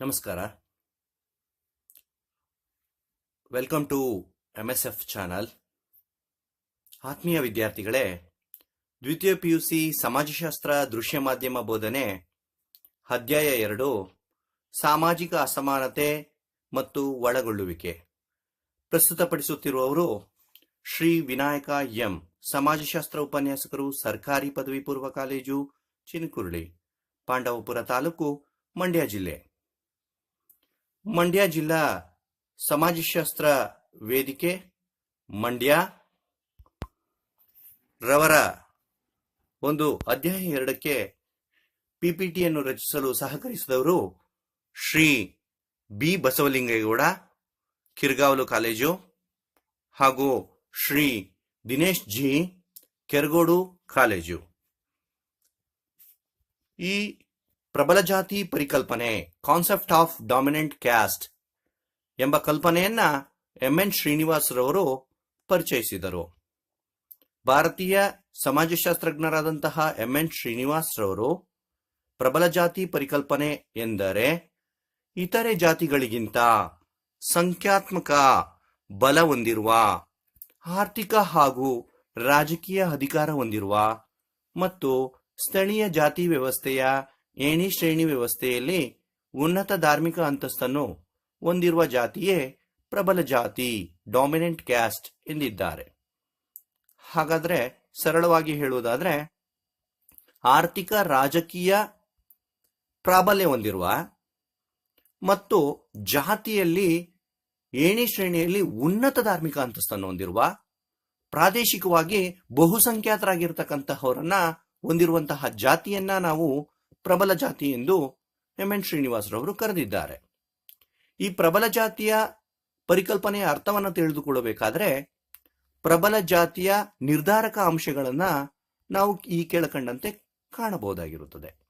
ನಮಸ್ಕಾರ. Welcome to M S F channel ಆತ್ಮೀಯ ವಿದ್ಯಾರ್ಥಿಗಳೇ, ದ್ವಿತೀಯ ಪಿಯುಸಿ ಸಮಾಜಶಾಸ್ತ್ರ ದೃಶ್ಯ ಮಾಧ್ಯಮ ಬೋಧನೆ, ಅಧ್ಯಾಯ ಎರಡು, ಸಾಮಾಜಿಕ ಅಸಮಾನತೆ ಮತ್ತು ಒಳಗೊಳ್ಳುವಿಕೆ. ಪ್ರಸ್ತುತಪಡಿಸುತ್ತಿರುವವರು ಶ್ರೀ ವಿನಾಯಕ ಎಂ, ಸಮಾಜಶಾಸ್ತ್ರ ಉಪನ್ಯಾಸಕರು, ಸರ್ಕಾರಿ ಪದವಿ ಪೂರ್ವ ಕಾಲೇಜು ಚಿನಕುರುಳಿ, ಪಾಂಡವಪುರ ತಾಲೂಕು ಮಂಡ್ಯ ಜಿಲ್ಲೆ. ಮಂಡ್ಯ ಜಿಲ್ಲಾ ಸಮಾಜಶಾಸ್ತ್ರ ವೇದಿಕೆ, ಮಂಡ್ಯ. ರವರ ಒಂದು ಅಧ್ಯಾಯ ಎರಡಕ್ಕೆ ಪಿಪಿಟಿಯನ್ನು ರಚಿಸಲು ಸಹಕರಿಸಿದವರು ಶ್ರೀ ಬಿ. ಬಸವಲಿಂಗೇಗೌಡ, ಕಿರ್ಗಾವಲು ಕಾಲೇಜು ಹಾಗೂ ಶ್ರೀ ದಿನೇಶ್ ಜಿ. ಕೆರಗೋಡು ಕಾಲೇಜು. ಈ ಪ್ರಬಲ ಜಾತಿ ಪರಿಕಲ್ಪನೆ ಕಾನ್ಸೆಪ್ಟ್ ಆಫ್ ಡಾಮಿನೆಂಟ್ ಕ್ಯಾಸ್ಟ್ ಎಂಬ ಕಲ್ಪನೆಯನ್ನ ಎಂ ಎನ್ ಶ್ರೀನಿವಾಸರವರು ಪರಿಚಯಿಸಿದರು. ಭಾರತೀಯ ಸಮಾಜಶಾಸ್ತ್ರಜ್ಞರಾದಂತಹ ಎಂ ಎನ್ ಶ್ರೀನಿವಾಸರವರು ಪ್ರಬಲ ಜಾತಿ ಪರಿಕಲ್ಪನೆ ಎಂದರೆ ಇತರೆ ಜಾತಿಗಳಿಗಿಂತ ಸಂಖ್ಯಾತ್ಮಕ ಬಲ ಹೊಂದಿರುವ, ಆರ್ಥಿಕ ಹಾಗೂ ರಾಜಕೀಯ ಅಧಿಕಾರ ಹೊಂದಿರುವ ಮತ್ತು ಸ್ಥಳೀಯ ಜಾತಿ ವ್ಯವಸ್ಥೆಯ ಏಣಿ ಶ್ರೇಣಿ ವ್ಯವಸ್ಥೆಯಲ್ಲಿ ಉನ್ನತ ಧಾರ್ಮಿಕ ಅಂತಸ್ತನ್ನು ಹೊಂದಿರುವ ಜಾತಿಯೇ ಪ್ರಬಲ ಜಾತಿ ಡಾಮಿನೆಂಟ್ ಕ್ಯಾಸ್ಟ್ ಎಂದಿದ್ದಾರೆ. ಹಾಗಾದ್ರೆ ಸರಳವಾಗಿ ಹೇಳುವುದಾದ್ರೆ, ಆರ್ಥಿಕ ರಾಜಕೀಯ ಪ್ರಾಬಲ್ಯ ಹೊಂದಿರುವ ಮತ್ತು ಜಾತಿಯಲ್ಲಿ ಏಣಿ ಶ್ರೇಣಿಯಲ್ಲಿ ಉನ್ನತ ಧಾರ್ಮಿಕ ಅಂತಸ್ತನ್ನು ಹೊಂದಿರುವ ಪ್ರಾದೇಶಿಕವಾಗಿ ಬಹುಸಂಖ್ಯಾತರಾಗಿರ್ತಕ್ಕಂತಹವರನ್ನ ಹೊಂದಿರುವಂತಹ ಜಾತಿಯನ್ನ ನಾವು ಪ್ರಬಲ ಜಾತಿ ಎಂದು ಎಂ ಎನ್ ಶ್ರೀನಿವಾಸರವರು ಕರೆದಿದ್ದಾರೆ. ಈ ಪ್ರಬಲ ಜಾತಿಯ ಪರಿಕಲ್ಪನೆಯ ಅರ್ಥವನ್ನು ತಿಳಿದುಕೊಳ್ಳಬೇಕಾದ್ರೆ ಪ್ರಬಲ ಜಾತಿಯ ನಿರ್ಧಾರಕ ಅಂಶಗಳನ್ನ ನಾವು ಈ ಕೆಳಕಂಡಂತೆ ಕಾಣಬಹುದಾಗಿರುತ್ತದೆ.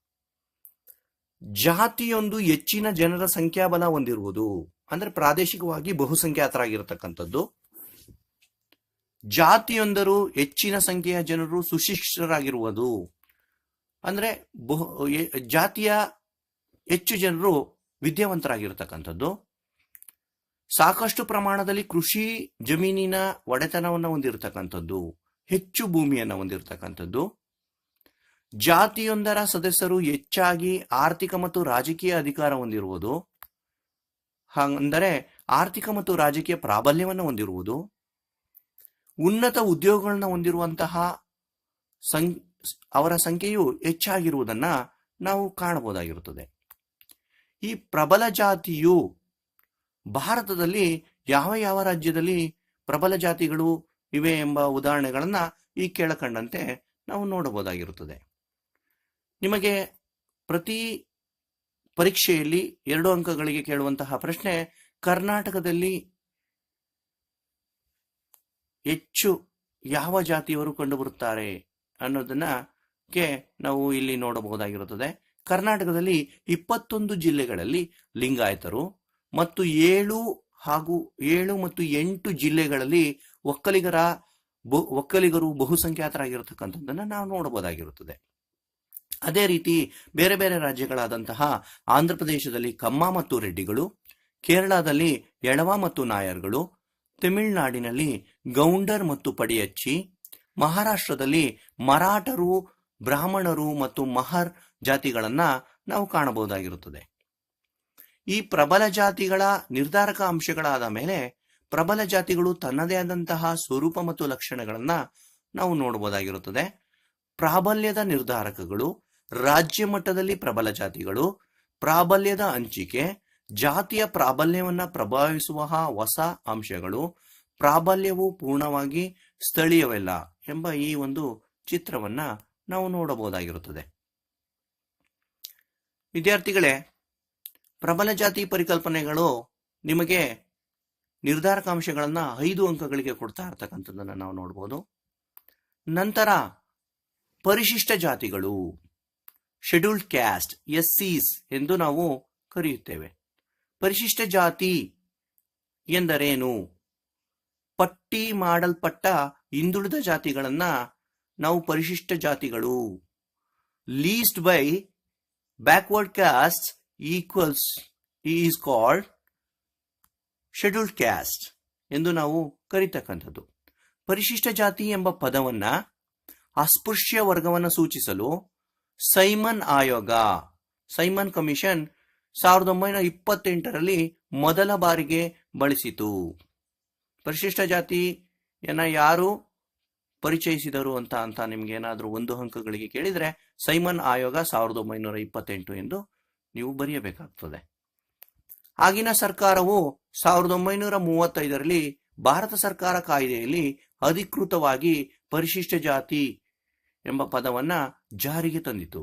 ಜಾತಿಯೊಂದು ಹೆಚ್ಚಿನ ಜನರ ಸಂಖ್ಯಾಬಲ ಹೊಂದಿರುವುದು ಅಂದ್ರೆ ಪ್ರಾದೇಶಿಕವಾಗಿ ಬಹುಸಂಖ್ಯಾತರಾಗಿರತಕ್ಕಂಥದ್ದು. ಜಾತಿಯೊಂದರು ಹೆಚ್ಚಿನ ಸಂಖ್ಯೆಯ ಜನರು ಸುಶಿಕ್ಷರಾಗಿರುವುದು ಅಂದ್ರೆ ಬಹು ಜಾತಿಯ ಹೆಚ್ಚು ಜನರು ವಿದ್ಯಾವಂತರಾಗಿರ್ತಕ್ಕಂಥದ್ದು. ಸಾಕಷ್ಟು ಪ್ರಮಾಣದಲ್ಲಿ ಕೃಷಿ ಜಮೀನಿನ ಒಡೆತನವನ್ನು ಹೊಂದಿರತಕ್ಕಂಥದ್ದು, ಹೆಚ್ಚು ಭೂಮಿಯನ್ನು ಹೊಂದಿರತಕ್ಕಂಥದ್ದು. ಜಾತಿಯೊಂದರ ಸದಸ್ಯರು ಹೆಚ್ಚಾಗಿ ಆರ್ಥಿಕ ಮತ್ತು ರಾಜಕೀಯ ಅಧಿಕಾರ ಹೊಂದಿರುವುದು. ಅಂದರೆ ಆರ್ಥಿಕ ಮತ್ತು ರಾಜಕೀಯ ಪ್ರಾಬಲ್ಯವನ್ನು ಹೊಂದಿರುವುದು. ಉನ್ನತ ಉದ್ಯೋಗಗಳನ್ನ ಹೊಂದಿರುವಂತಹ ಸಂ ಅವರ ಸಂಖ್ಯೆಯು ಹೆಚ್ಚಾಗಿರುವುದನ್ನ ನಾವು ಕಾಣಬಹುದಾಗಿರುತ್ತದೆ. ಈ ಪ್ರಬಲ ಜಾತಿಯು ಭಾರತದಲ್ಲಿ ಯಾವ ಯಾವ ರಾಜ್ಯದಲ್ಲಿ ಪ್ರಬಲ ಜಾತಿಗಳು ಇವೆ ಎಂಬ ಉದಾಹರಣೆಗಳನ್ನ ಈ ಕೇಳಕಂಡಂತೆ ನಾವು ನೋಡಬಹುದಾಗಿರುತ್ತದೆ. ನಿಮಗೆ ಪ್ರತಿ ಪರೀಕ್ಷೆಯಲ್ಲಿ ಎರಡು ಅಂಕಗಳಿಗೆ ಕೇಳುವಂತಹ ಪ್ರಶ್ನೆ, ಕರ್ನಾಟಕದಲ್ಲಿ ಹೆಚ್ಚು ಯಾವ ಜಾತಿಯವರು ಕಂಡುಬರುತ್ತಾರೆ? ಅನ್ನೋದನ್ನ ಕೆ ನಾವು ಇಲ್ಲಿ ನೋಡಬಹುದಾಗಿರುತ್ತದೆ. ಕರ್ನಾಟಕದಲ್ಲಿ ಇಪ್ಪತ್ತೊಂದು ಜಿಲ್ಲೆಗಳಲ್ಲಿ ಲಿಂಗಾಯತರು ಮತ್ತು ಏಳು ಹಾಗೂ ಏಳು ಮತ್ತು ಎಂಟು ಜಿಲ್ಲೆಗಳಲ್ಲಿ ಒಕ್ಕಲಿಗರ ಒಕ್ಕಲಿಗರು ಬಹುಸಂಖ್ಯಾತರಾಗಿರತಕ್ಕಂಥದ್ದನ್ನ ನಾವು ನೋಡಬಹುದಾಗಿರುತ್ತದೆ. ಅದೇ ರೀತಿ ಬೇರೆ ಬೇರೆ ರಾಜ್ಯಗಳಾದಂತಹ ಆಂಧ್ರ ಪ್ರದೇಶದಲ್ಲಿ ಕಮ್ಮ ಮತ್ತು ರೆಡ್ಡಿಗಳು, ಕೇರಳದಲ್ಲಿ ಎಳವ ಮತ್ತು ನಾಯರ್ಗಳು, ತಮಿಳುನಾಡಿನಲ್ಲಿ ಗೌಂಡರ್ ಮತ್ತು ಪಡಿಯಚ್ಚಿ ಮಹಾರಾಷ್ಟ್ರದಲ್ಲಿ ಮರಾಠರು, ಬ್ರಾಹ್ಮಣರು ಮತ್ತು ಮಹರ್ ಜಾತಿಗಳನ್ನ ನಾವು ಕಾಣಬಹುದಾಗಿರುತ್ತದೆ. ಈ ಪ್ರಬಲ ಜಾತಿಗಳ ನಿರ್ಧಾರಕ ಅಂಶಗಳಾದ ಮೇಲೆ ಪ್ರಬಲ ಜಾತಿಗಳು ತನ್ನದೇ ಆದಂತಹ ಸ್ವರೂಪ ಮತ್ತು ಲಕ್ಷಣಗಳನ್ನ ನಾವು ನೋಡಬಹುದಾಗಿರುತ್ತದೆ. ಪ್ರಾಬಲ್ಯದ ನಿರ್ಧಾರಕಗಳು, ರಾಜ್ಯ ಮಟ್ಟದಲ್ಲಿ ಪ್ರಬಲ ಜಾತಿಗಳು, ಪ್ರಾಬಲ್ಯದ ಹಂಚಿಕೆ, ಜಾತಿಯ ಪ್ರಾಬಲ್ಯವನ್ನ ಪ್ರಭಾವಿಸುವ ಹೊಸ ಅಂಶಗಳು, ಪ್ರಾಬಲ್ಯವು ಪೂರ್ಣವಾಗಿ ಸ್ಥಳೀಯವಲ್ಲ ಎಂಬ ಈ ಒಂದು ಚಿತ್ರವನ್ನ ನಾವು ನೋಡಬಹುದಾಗಿರುತ್ತದೆ. ವಿದ್ಯಾರ್ಥಿಗಳೇ, ಪ್ರಬಲ ಜಾತಿ ಪರಿಕಲ್ಪನೆಗಳು ನಿಮಗೆ ನಿರ್ಧಾರಕಾಂಶಗಳನ್ನ ಐದು ಅಂಕಗಳಿಗೆ ಕೊಡ್ತಾ ಇರ್ತಕ್ಕಂಥದ್ದನ್ನು ನಾವು ನೋಡಬಹುದು ನಂತರ ಪರಿಶಿಷ್ಟ ಜಾತಿಗಳು ಶೆಡ್ಯೂಲ್ಡ್ ಕ್ಯಾಸ್ಟ್ ಎಸ್ ಸಿಸ್ ಎಂದು ನಾವು ಕರೆಯುತ್ತೇವೆ. ಪರಿಶಿಷ್ಟ ಜಾತಿ ಎಂದರೇನು? ಪಟ್ಟಿ ಮಾಡಲ್ಪಟ್ಟ ಹಿಂದುಳಿದ ಜಾತಿಗಳನ್ನ ನಾವು ಪರಿಶಿಷ್ಟ ಜಾತಿಗಳು. Least by backward caste equals is called scheduled caste ಎಂದು ನಾವು ಕರೀತಕ್ಕಂಥದ್ದು. ಪರಿಶಿಷ್ಟ ಜಾತಿ ಎಂಬ ಪದವನ್ನ ಅಸ್ಪೃಶ್ಯ ವರ್ಗವನ್ನು ಸೂಚಿಸಲು ಸೈಮನ್ ಆಯೋಗ, ಸೈಮನ್ ಕಮಿಷನ್ ಸಾವಿರದ ಒಂಬೈನೂರ ಇಪ್ಪತ್ತೆಂಟರಲ್ಲಿ ಮೊದಲ ಬಾರಿಗೆ ಬಳಸಿತು. ಪರಿಶಿಷ್ಟ ಜಾತಿಯನ್ನ ಯಾರು ಪರಿಚಯಿಸಿದರು ಅಂತ ಅಂತ ನಿಮ್ಗೆ ಏನಾದರೂ ಒಂದು ಅಂಕಗಳಿಗೆ ಕೇಳಿದ್ರೆ ಸೈಮನ್ ಆಯೋಗ ಸಾವಿರದ ಒಂಬೈನೂರ ಇಪ್ಪತ್ತೆಂಟು ಎಂದು ನೀವು ಬರೆಯಬೇಕಾಗ್ತದೆ. ಆಗಿನ ಸರ್ಕಾರವು ಸಾವಿರದ ಒಂಬೈನೂರ ಮೂವತ್ತೈದರಲ್ಲಿ ಭಾರತ ಸರ್ಕಾರ ಕಾಯ್ದೆಯಲ್ಲಿ ಅಧಿಕೃತವಾಗಿ ಪರಿಶಿಷ್ಟ ಜಾತಿ ಎಂಬ ಪದವನ್ನ ಜಾರಿಗೆ ತಂದಿತು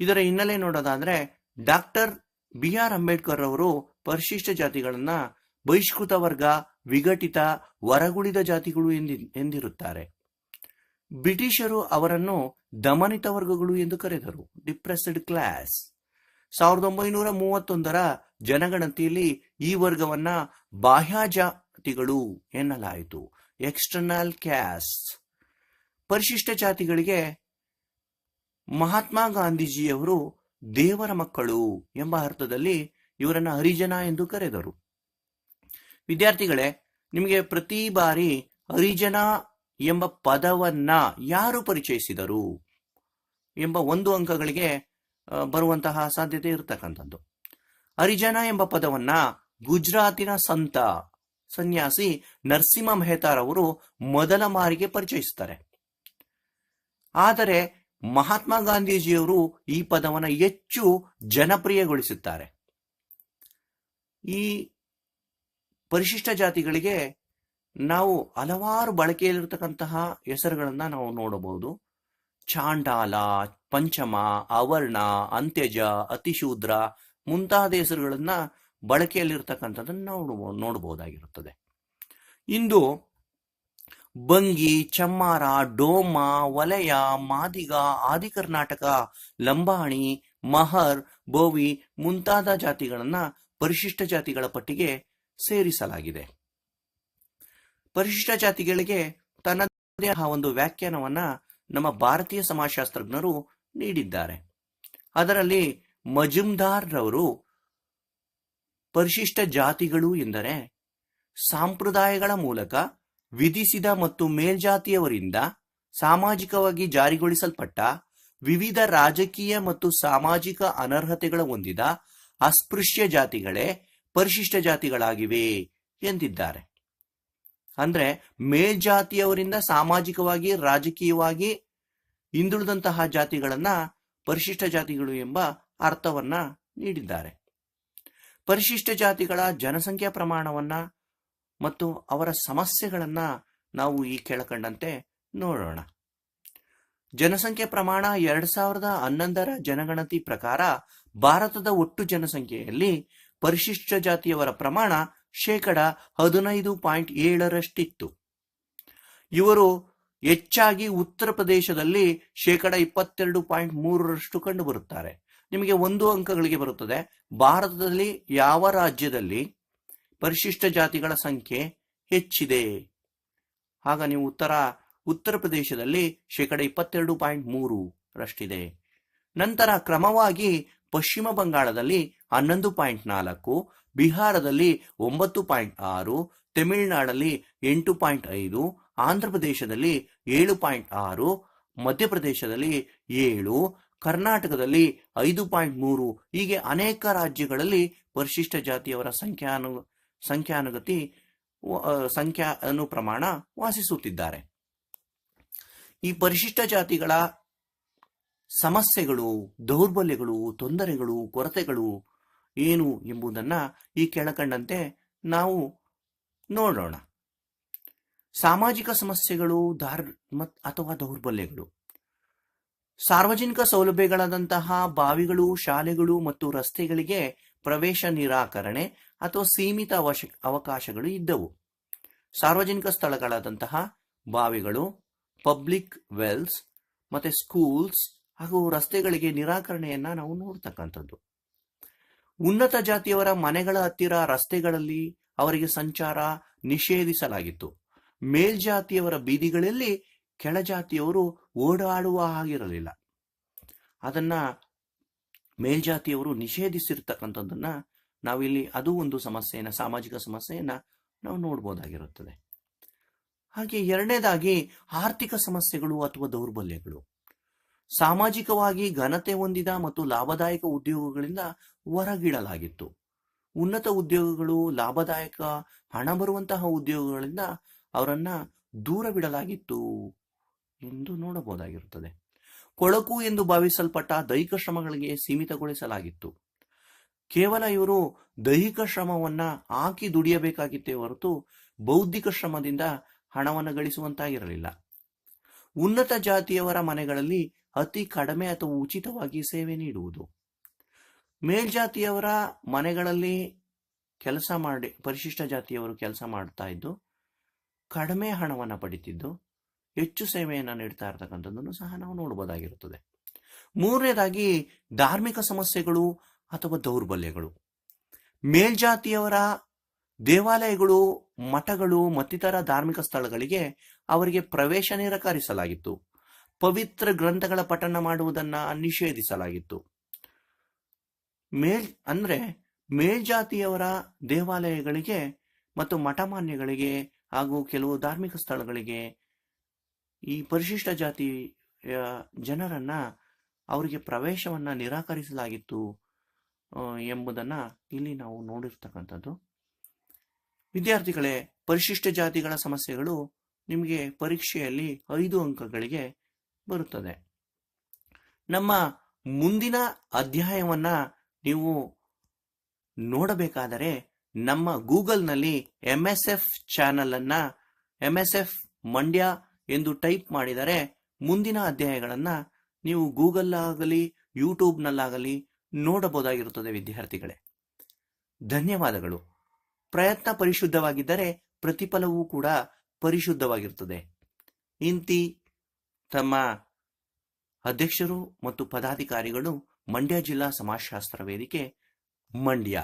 ಇದರ ಹಿನ್ನೆಲೆ ನೋಡೋದಾದ್ರೆ ಡಾಕ್ಟರ್ ಬಿ ಆರ್ ಅಂಬೇಡ್ಕರ್ ಅವರು ಪರಿಶಿಷ್ಟ ಜಾತಿಗಳನ್ನ ಬಹಿಷ್ಕೃತ ವರ್ಗ ವಿಘಟಿತ ಹೊರಗುಳಿದ ಜಾತಿಗಳು ಎಂದಿ, ಎಂದಿರುತ್ತಾರೆ. ಬ್ರಿಟಿಷರು ಅವರನ್ನು ದಮನಿತ ವರ್ಗಗಳು ಎಂದು ಕರೆದರು. ಡಿಪ್ರೆಸ್ಡ್ ಕ್ಲಾಸ್ ಸಾವಿರದ ಒಂಬೈನೂರ ಮೂವತ್ತೊಂದರ ಜನಗಣತಿಯಲ್ಲಿ ಈ ವರ್ಗವನ್ನ ಬಾಹ್ಯ ಜಾತಿಗಳು ಎನ್ನಲಾಯಿತು. ಎಕ್ಸ್ಟರ್ನಲ್ ಕ್ಯಾಸ್ ಪರಿಶಿಷ್ಟ ಜಾತಿಗಳಿಗೆ ಮಹಾತ್ಮ ಗಾಂಧೀಜಿಯವರು ದೇವರ ಮಕ್ಕಳು ಎಂಬ ಅರ್ಥದಲ್ಲಿ ಇವರನ್ನು ಹರಿಜನ ಎಂದು ಕರೆದರು. ವಿದ್ಯಾರ್ಥಿಗಳೇ, ನಿಮಗೆ ಪ್ರತಿ ಬಾರಿ ಹರಿಜನ ಎಂಬ ಪದವನ್ನ ಯಾರು ಪರಿಚಯಿಸಿದರು ಎಂಬ ಒಂದು ಅಂಕಗಳಿಗೆ ಬರುವಂತಹ ಸಾಧ್ಯತೆ ಇರತಕ್ಕಂಥದ್ದು. ಹರಿಜನ ಎಂಬ ಪದವನ್ನ ಗುಜರಾತಿನ ಸಂತ ಸನ್ಯಾಸಿ ನರಸಿಂಹ ಮೆಹತಾರವರು ಮೊದಲ ಮಾರಿಗೆ ಪರಿಚಯಿಸುತ್ತಾರೆ ಆದರೆ ಮಹಾತ್ಮ ಗಾಂಧೀಜಿಯವರು ಈ ಪದವನ್ನು ಹೆಚ್ಚು ಜನಪ್ರಿಯಗೊಳಿಸುತ್ತಾರೆ. ಈ ಪರಿಶಿಷ್ಟ ಜಾತಿಗಳಿಗೆ ನಾವು ಹಲವಾರು ಬಳಕೆಯಲ್ಲಿರ್ತಕ್ಕಂತಹ ಹೆಸರುಗಳನ್ನ ನಾವು ನೋಡಬಹುದು. ಚಾಂಡಾಲ, ಪಂಚಮ ಅವರ್ಣ ಅಂತ್ಯಜ, ಅತಿಶೂದ್ರ ಮುಂತಾದ ಹೆಸರುಗಳನ್ನ ಬಳಕೆಯಲ್ಲಿರ್ತಕ್ಕಂಥದ್ದನ್ನು ನಾವು ನೋಡಬಹುದಾಗಿರುತ್ತದೆ. ಇಂದು ಬಂಗಿ, ಚಮ್ಮಾರ, ಡೋಮ, ವಲಯ, ಮಾದಿಗ ಆದಿ ಕರ್ನಾಟಕ ಲಂಬಾಣಿ, ಮಹರ್, ಬೋವಿ ಮುಂತಾದ ಜಾತಿಗಳನ್ನ ಪರಿಶಿಷ್ಟ ಜಾತಿಗಳ ಪಟ್ಟಿಗೆ ಸೇರಿಸಲಾಗಿದೆ. ಪರಿಶಿಷ್ಟ ಜಾತಿಗಳಿಗೆ ತನ್ನದೇ ಒಂದು ವ್ಯಾಖ್ಯಾನವನ್ನ ನಮ್ಮ ಭಾರತೀಯ ಸಮಾಜಶಾಸ್ತ್ರಜ್ಞರು ನೀಡಿದ್ದಾರೆ. ಅದರಲ್ಲಿ ಮಜುಮ್ದಾರ್ ರವರು ಪರಿಶಿಷ್ಟ ಜಾತಿಗಳು ಎಂದರೆ ಸಾಂಪ್ರದಾಯಗಳ ಮೂಲಕ ವಿಧಿಸಿದ ಮತ್ತು ಮೇಲ್ಜಾತಿಯವರಿಂದ ಸಾಮಾಜಿಕವಾಗಿ ಜಾರಿಗೊಳಿಸಲ್ಪಟ್ಟ ವಿವಿಧ ರಾಜಕೀಯ ಮತ್ತು ಸಾಮಾಜಿಕ ಅನರ್ಹತೆಗಳ ಹೊಂದಿದ ಅಸ್ಪೃಶ್ಯ ಜಾತಿಗಳೇ ಪರಿಶಿಷ್ಟ ಜಾತಿಗಳಾಗಿವೆ ಎಂದಿದ್ದಾರೆ. ಅಂದ್ರೆ ಮೇಲ್ಜಾತಿಯವರಿಂದ ಸಾಮಾಜಿಕವಾಗಿ, ರಾಜಕೀಯವಾಗಿ ಹಿಂದುಳಿದಂತಹ ಜಾತಿಗಳನ್ನ ಪರಿಶಿಷ್ಟ ಜಾತಿಗಳು ಎಂಬ ಅರ್ಥವನ್ನ ನೀಡಿದ್ದಾರೆ. ಪರಿಶಿಷ್ಟ ಜಾತಿಗಳ ಜನಸಂಖ್ಯಾ ಪ್ರಮಾಣವನ್ನ ಮತ್ತು ಅವರ ಸಮಸ್ಯೆಗಳನ್ನ ನಾವು ಈ ಕೆಳಕಂಡಂತೆ ನೋಡೋಣ. ಜನಸಂಖ್ಯೆ ಪ್ರಮಾಣ ಎರಡ್ ಸಾವಿರದ ಹನ್ನೊಂದರ ಜನಗಣತಿ ಪ್ರಕಾರ ಭಾರತದ ಒಟ್ಟು ಜನಸಂಖ್ಯೆಯಲ್ಲಿ ಪರಿಶಿಷ್ಟ ಜಾತಿಯವರ ಪ್ರಮಾಣ ಶೇಕಡ ಹದಿನೈದು ಪಾಯಿಂಟ್ ಏಳರಷ್ಟಿತ್ತು. ಇವರು ಹೆಚ್ಚಾಗಿ ಉತ್ತರ ಪ್ರದೇಶದಲ್ಲಿ ಶೇಕಡ ಇಪ್ಪತ್ತೆರಡು ಪಾಯಿಂಟ್ ಮೂರರಷ್ಟು ಕಂಡುಬರುತ್ತಾರೆ. ನಿಮಗೆ ಒಂದು ಅಂಕಗಳಿಗೆ ಬರುತ್ತದೆ. ಭಾರತದಲ್ಲಿ ಯಾವ ರಾಜ್ಯದಲ್ಲಿ ಪರಿಶಿಷ್ಟ ಜಾತಿಗಳ ಸಂಖ್ಯೆ ಹೆಚ್ಚಿದೆ? ಆಗ ನೀವು ಉತ್ತರ ಉತ್ತರ ಪ್ರದೇಶದಲ್ಲಿ ಶೇಕಡ ಇಪ್ಪತ್ತೆರಡು ಪಾಯಿಂಟ್ ಮೂರು ರಷ್ಟಿದೆ ನಂತರ ಕ್ರಮವಾಗಿ ಪಶ್ಚಿಮ ಬಂಗಾಳದಲ್ಲಿ ಹನ್ನೊಂದು ಪಾಯಿಂಟ್ ನಾಲ್ಕು, ಬಿಹಾರದಲ್ಲಿ ಒಂಬತ್ತು ಪಾಯಿಂಟ್ ಆರು, ತಮಿಳುನಾಡಲ್ಲಿ ಎಂಟು ಪಾಯಿಂಟ್ ಐದು ಆಂಧ್ರ ಪ್ರದೇಶದಲ್ಲಿ ಏಳು ಪಾಯಿಂಟ್ ಆರು, ಮಧ್ಯಪ್ರದೇಶದಲ್ಲಿ ಏಳು, ಕರ್ನಾಟಕದಲ್ಲಿ ಐದು ಪಾಯಿಂಟ್ ಮೂರು. ಹೀಗೆ ಅನೇಕ ರಾಜ್ಯಗಳಲ್ಲಿ ಪರಿಶಿಷ್ಟ ಜಾತಿಯವರ ಸಂಖ್ಯಾನು, ಸಂಖ್ಯಾನುಗತಿ ಸಂಖ್ಯಾ ಅನು ಪ್ರಮಾಣ ವಾಸಿಸುತ್ತಿದ್ದಾರೆ. ಈ ಪರಿಶಿಷ್ಟ ಜಾತಿಗಳ ಸಮಸ್ಯೆಗಳು, ದೌರ್ಬಲ್ಯಗಳು, ತೊಂದರೆಗಳು, ಕೊರತೆಗಳು ಏನು ಎಂಬುದನ್ನ ಈ ಕೆಳಕಂಡಂತೆ ನಾವು ನೋಡೋಣ. ಸಾಮಾಜಿಕ ಸಮಸ್ಯೆಗಳು ದಾರ್ ಅಥವಾ ದೌರ್ಬಲ್ಯಗಳು. ಸಾರ್ವಜನಿಕ ಸೌಲಭ್ಯಗಳಾದಂತಹ ಬಾವಿಗಳು, ಶಾಲೆಗಳು ಮತ್ತು ರಸ್ತೆಗಳಿಗೆ ಪ್ರವೇಶ ನಿರಾಕರಣೆ ಅಥವಾ ಸೀಮಿತ ಅವಶ, ಅವಕಾಶಗಳು ಇದ್ದವು. ಸಾರ್ವಜನಿಕ ಸ್ಥಳಗಳಾದಂತಹ ಬಾವಿಗಳು, ಪಬ್ಲಿಕ್ ವೆಲ್ಸ್ ಮತ್ತೆ ಸ್ಕೂಲ್ಸ್ ಹಾಗೂ ರಸ್ತೆಗಳಿಗೆ ನಿರಾಕರಣೆಯನ್ನ ನಾವು ನೋಡ್ತಕ್ಕಂಥದ್ದು. ಉನ್ನತ ಜಾತಿಯವರ ಮನೆಗಳ ಹತ್ತಿರ ರಸ್ತೆಗಳಲ್ಲಿ ಅವರಿಗೆ ಸಂಚಾರ ನಿಷೇಧಿಸಲಾಗಿತ್ತು. ಮೇಲ್ಜಾತಿಯವರ ಬೀದಿಗಳಲ್ಲಿ ಕೆಳಜಾತಿಯವರು ಓಡಾಡುವ ಹಾಗಿರಲಿಲ್ಲ. ಅದನ್ನ ಮೇಲ್ಜಾತಿಯವರು ನಿಷೇಧಿಸಿರ್ತಕ್ಕಂಥದ್ದನ್ನ ನಾವಿಲ್ಲಿ ಅದು ಒಂದು ಸಮಸ್ಯೆಯನ್ನ, ಸಾಮಾಜಿಕ ಸಮಸ್ಯೆಯನ್ನ ನಾವು ನೋಡ್ಬೋದಾಗಿರುತ್ತದೆ. ಹಾಗೆ ಎರಡನೇದಾಗಿ ಆರ್ಥಿಕ ಸಮಸ್ಯೆಗಳು ಅಥವಾ ದೌರ್ಬಲ್ಯಗಳು. ಸಾಮಾಜಿಕವಾಗಿ ಘನತೆ ಹೊಂದಿದ ಮತ್ತು ಲಾಭದಾಯಕ ಉದ್ಯೋಗಗಳಿಂದ ಹೊರಗಿಡಲಾಗಿತ್ತು. ಉನ್ನತ ಉದ್ಯೋಗಗಳು, ಲಾಭದಾಯಕ ಹಣ ಬರುವಂತಹ ಉದ್ಯೋಗಗಳಿಂದ ಅವರನ್ನ ದೂರವಿಡಲಾಗಿತ್ತು ಎಂದು ನೋಡಬಹುದಾಗಿರುತ್ತದೆ. ಕೊಳಕು ಎಂದು ಭಾವಿಸಲ್ಪಟ್ಟ ದೈಹಿಕ ಶ್ರಮಗಳಿಗೆ ಸೀಮಿತಗೊಳಿಸಲಾಗಿತ್ತು. ಕೇವಲ ಇವರು ದೈಹಿಕ ಶ್ರಮವನ್ನ ಹಾಕಿ ದುಡಿಯಬೇಕಾಗಿತ್ತೇ ಹೊರತು ಬೌದ್ಧಿಕ ಶ್ರಮದಿಂದ ಹಣವನ್ನು ಗಳಿಸುವಂತಾಗಿರಲಿಲ್ಲ. ಉನ್ನತ ಜಾತಿಯವರ ಮನೆಗಳಲ್ಲಿ ಅತಿ ಕಡಿಮೆ ಅಥವಾ ಉಚಿತವಾಗಿ ಸೇವೆ ನೀಡುವುದು. ಮೇಲ್ಜಾತಿಯವರ ಮನೆಗಳಲ್ಲಿ ಕೆಲಸ ಮಾಡಿ, ಪರಿಶಿಷ್ಟ ಜಾತಿಯವರು ಕೆಲಸ ಮಾಡ್ತಾ ಇದ್ದು, ಕಡಿಮೆ ಹಣವನ್ನು ಪಡಿತಿದ್ದು, ಹೆಚ್ಚು ಸೇವೆಯನ್ನು ನೀಡ್ತಾ ಇರತಕ್ಕಂಥದ್ದನ್ನು ಸಹ ನಾವು ನೋಡಬಹುದಾಗಿರುತ್ತದೆ ಮೂರನೇದಾಗಿ, ಧಾರ್ಮಿಕ ಸಮಸ್ಯೆಗಳು ಅಥವಾ ದೌರ್ಬಲ್ಯಗಳು. ಮೇಲ್ಜಾತಿಯವರ ದೇವಾಲಯಗಳು, ಮಠಗಳು ಮತ್ತಿತರ ಧಾರ್ಮಿಕ ಸ್ಥಳಗಳಿಗೆ ಅವರಿಗೆ ಪ್ರವೇಶ ನಿರಾಕರಿಸಲಾಗಿತ್ತು. ಪವಿತ್ರ ಗ್ರಂಥಗಳ ಪಠಣ ಮಾಡುವುದನ್ನ ನಿಷೇಧಿಸಲಾಗಿತ್ತು. ಮೇಲ್, ಅಂದ್ರೆ ಮೇಲ್ಜಾತಿಯವರ ದೇವಾಲಯಗಳಿಗೆ ಮತ್ತು ಮಠಮಾನ್ಯಗಳಿಗೆ ಹಾಗೂ ಕೆಲವು ಧಾರ್ಮಿಕ ಸ್ಥಳಗಳಿಗೆ ಈ ಪರಿಶಿಷ್ಟ ಜಾತಿಯ ಜನರನ್ನ ಅವರಿಗೆ ಪ್ರವೇಶವನ್ನ ನಿರಾಕರಿಸಲಾಗಿತ್ತು ಎಂಬುದನ್ನ ಇಲ್ಲಿ ನಾವು ನೋಡಿರ್ತಕ್ಕಂಥದ್ದು. ವಿದ್ಯಾರ್ಥಿಗಳೇ, ಪರಿಶಿಷ್ಟ ಜಾತಿಗಳ ಸಮಸ್ಯೆಗಳು ನಿಮಗೆ ಪರೀಕ್ಷೆಯಲ್ಲಿ ಐದು ಅಂಕಗಳಿಗೆ ಬರುತ್ತದೆ. ನಮ್ಮ ಮುಂದಿನ ಅಧ್ಯಾಯವನ್ನ ನೀವು ನೋಡಬೇಕಾದರೆ ನಮ್ಮ ಗೂಗಲ್ನಲ್ಲಿ ಎಂ ಎಸ್ ಎಫ್ ಚಾನಲ್ ಅನ್ನ ಎಂ ಎಸ್ ಎಫ್ ಮಂಡ್ಯ ಎಂದು ಟೈಪ್ ಮಾಡಿದರೆ ಮುಂದಿನ ಅಧ್ಯಾಯಗಳನ್ನ ನೀವು ಗೂಗಲ್ ಆಗಲಿ ಯೂಟ್ಯೂಬ್ನಲ್ಲಾಗಲಿ ನೋಡಬಹುದಾಗಿರುತ್ತದೆ ವಿದ್ಯಾರ್ಥಿಗಳೇ. ಧನ್ಯವಾದಗಳು. ಪ್ರಯತ್ನ ಪರಿಶುದ್ಧವಾಗಿದ್ದರೆ ಪ್ರತಿಫಲವೂ ಕೂಡ ಪರಿಶುದ್ಧವಾಗಿರುತ್ತದೆ. ಇಂತಿ ತಮ್ಮ ಅಧ್ಯಕ್ಷರು ಮತ್ತು ಪದಾಧಿಕಾರಿಗಳು ಮಂಡ್ಯ ಜಿಲ್ಲಾ ಸಮಾಜಶಾಸ್ತ್ರ ವೇದಿಕೆ ಮಂಡ್ಯ.